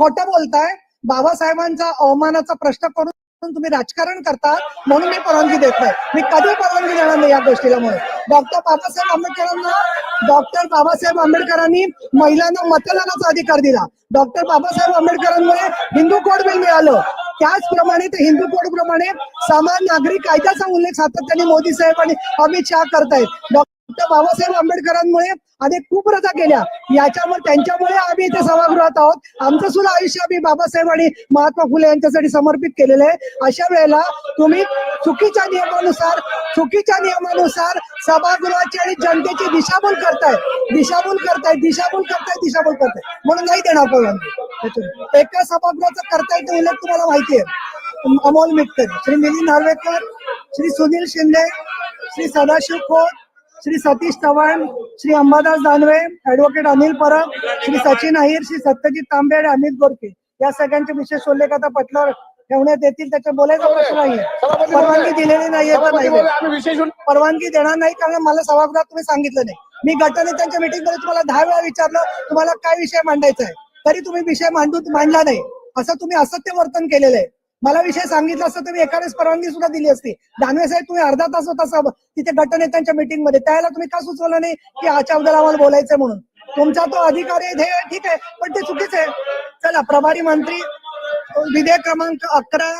खोटं बोलताय बाबासाहेबांचा अवमानाचा प्रश्न करून तुम्ही राजकारण करता म्हणून मी परवानगी देत नाही. मी कधी परवानगी देणार नाही या गोष्टीला म्हणून. डॉक्टर बाबासाहेब आंबेडकरांना डॉक्टर बाबासाहेब आंबेडकरांनी महिलांना मतदानाचा अधिकार दिला. डॉक्टर बाबासाहेब आंबेडकरांमुळे हिंदू कोड बिल मिळालं. त्याचप्रमाणे ते हिंदू कोड प्रमाणे समान नागरिक कायद्याचा उल्लेख सातत्याने मोदी साहेब आणि अमित शहा करतायत. डॉक्टर बाबासाहेब आंबेडकरांमुळे अनेक खूप रजा केल्या. याच्यामुळे त्यांच्यामुळे आम्ही इथे सभागृहात आहोत. आमचं सुद्धा आयुष्य आम्ही बाबासाहेब आणि महात्मा फुले यांच्यासाठी समर्पित केलेलं आहे. अशा वेळेला तुम्ही चुकीच्या नियमानुसार चुकीच्या नियमानुसार सभागृहाची आणि जनतेची दिशाभूल करताय. दिशाभूल करताय दिशाभूल करताय दिशाभूल करताय. म्हणून नाही देणार परवानगी एका सभागृहाचा करता येतो उल्लेख तुम्हाला माहिती आहे. अमोल मिटकर श्री मिलिंद नार्वेकर श्री सुनील शिंदे श्री सदाशिव खोत श्री सतीश चव्हाण श्री अंबादास दानवे ऍडव्होकेट अनिल परब श्री सचिन अहिर श्री सत्यजित तांबे आणि अमित गोरके या सगळ्यांचे विशेष उल्लेख आता पटल्यावर ठेवण्यात येतील. त्याच्या बोलायचा प्रश्न नाहीये. परवानगी दिलेली नाहीये तर नाही परवानगी देणार नाही कारण मला सभागृहात तुम्ही सांगितलं नाही. मी गटनेत्यांच्या मीटिंगमध्ये तुम्हाला दहा वेळा विचारलं तुम्हाला काय विषय मांडायचा आहे तरी तुम्ही विषय मांडून मांडला नाही. असं तुम्ही असत्य वर्तन केलेलं आहे. मला विषय सांगितला असता तुम्ही एखाद्याच परवानगी सुद्धा दिली असती. दानवे साहेब तुम्ही अर्धा तास होता सब तिथे गटनेत्यांच्या मीटिंगमध्ये. त्याला तुम्ही का सुचवलं नाही की आजच्या अगोदर आम्हाला बोलायचं म्हणून? तुमचा तो अधिकार आहे हे ठीक आहे पण ते चुकीचं आहे. चला प्रभारी मंत्री विधेयक क्रमांक अकरा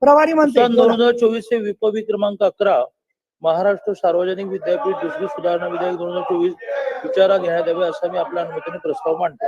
प्रभारी मंत्री. दोन हजार चोवीस चे विपवी क्रमांक अकरा महाराष्ट्र सार्वजनिक विद्यापीठ दुसरी सुधारणा विधेयक दोन हजार चोवीस विचारात घेण्यात यावे असा मी आपल्या अनुमतीने प्रस्ताव मांडतो.